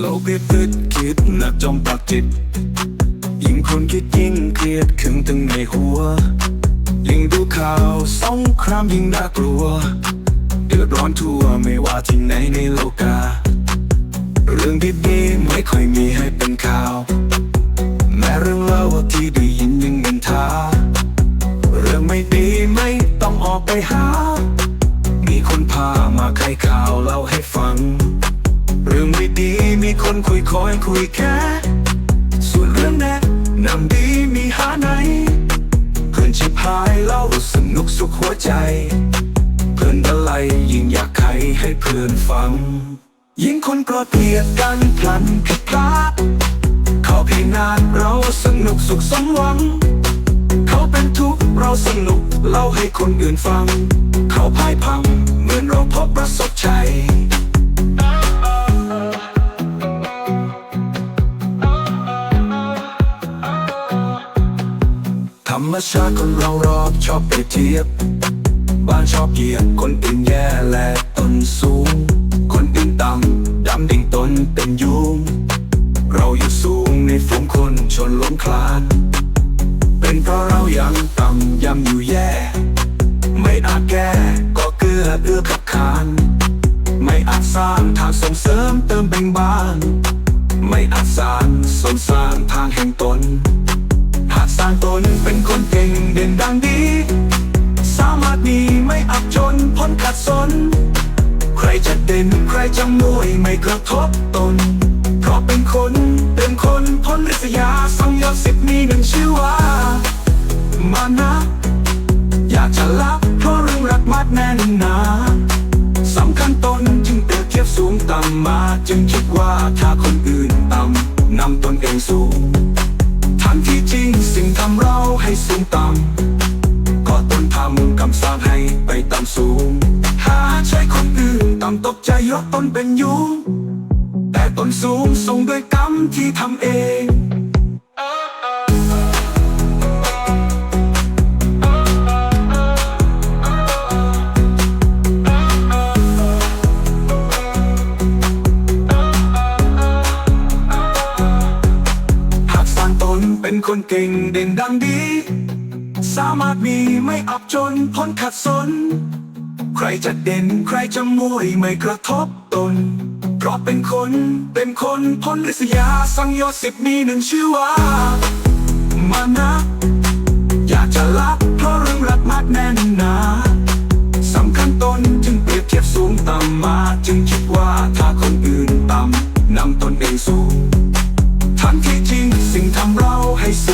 เรียบตึดคิดหนักจอมปักจิต ยิ่งคนคิดยิ่งเครียดขึงตึงในหัว ยิ่งดูข่าวสงครามยิ่งน่ากลัว เดือดร้อนทั่วไม่ว่าที่ไหนในโลกา เรื่องดีๆไม่ค่อยมีให้เป็นข่าว แม้เรื่องเล่าที่ได้ยินยังเงินทาเรื่องไม่ดีไม่ต้องออกไปหา มีคนพามาใครข่าวเล่าให้ฟัง คนคุยคอยคุยแค่ส่วนเรื่องแนะนำดีมีหาไหน เพื่อนชิบหายเล่าสนุกสุขหัวใจ เพื่อนอะไรยิ่งอยากใครให้เพื่อนฟัง ยิ่งคนกรธเกลียดกันพลันผิดพลาดเขาเพียงนานเราสนุกสุขสมหวัง เขาเป็นทุกข์เราสนุกเล่าให้คนอื่นฟัง เขาพ่ายพังเหมือนเราพบประส มชาติคนเรารอบชอบเปรียบเทียบ บ้านชอบเหยียดคนอื่นแย่และตนสูง คนอื่นต่ำดำดิ่งตนเป็นยุง เราอยู่สูงในฝูงคนชนล้มคลาน เป็นเพราะเรายังต่ำยำอยู่แย่ ไม่อาจแก้ก็เกลือเอื้อขับขาน ไม่อาจสร้างทางส่งเสริมเติมเบ่งบาน ไม่อาจสร้างสมสร้างทางแห่งตน หากสร้างตนเป็นคนเก่งเด่นดังดี สามารถมีไม่อับจนพ้นขัดสน ใครจะเด่นใครจะมวยไม่กระทบตน เพราะเป็นคนเป็นคนพ้นริษยาสังยศสิบมีหนึ่งชื่อว่า มานะ อยากจะรับเพราะเรื่องรักมัดแน่นหนาสำคัญตนจึงเปรียบเทียบสูงต่ำมา จึงคิดว่าถ้าคนอื่นต่ำนำตนเองสูง ทั้งที่จริงสิ่งทำเราให้สูงต่ำก็ต้นทำกำสร้างให้ไปต่ำสูง หาใช้คนอื่นต่ำตกใจยกตนเป็นยุงแต่ต้นสูงส่งด้วยกรรมที่ทำเอง ก่งเด่นดังดี สามารถมีไม่อับจนพ้นขัดสน ใครจะเด่นใครจะมวยไม่กระทบตน เพราะเป็นคนเป็นคนพ้นริษยาสังโยชน์สิบมีหนึ่งชื่อว่า มานะ อยากจะรับเพราะเรื่องรักมากแน่นหนาสำคัญตนจึงเปรียบเทียบสูงต่ำมาจึงคิดว่าถ้าคนอื่นต่ำนำตนเองสูงทั้งที่จริงสิ่งทำเราให้สูง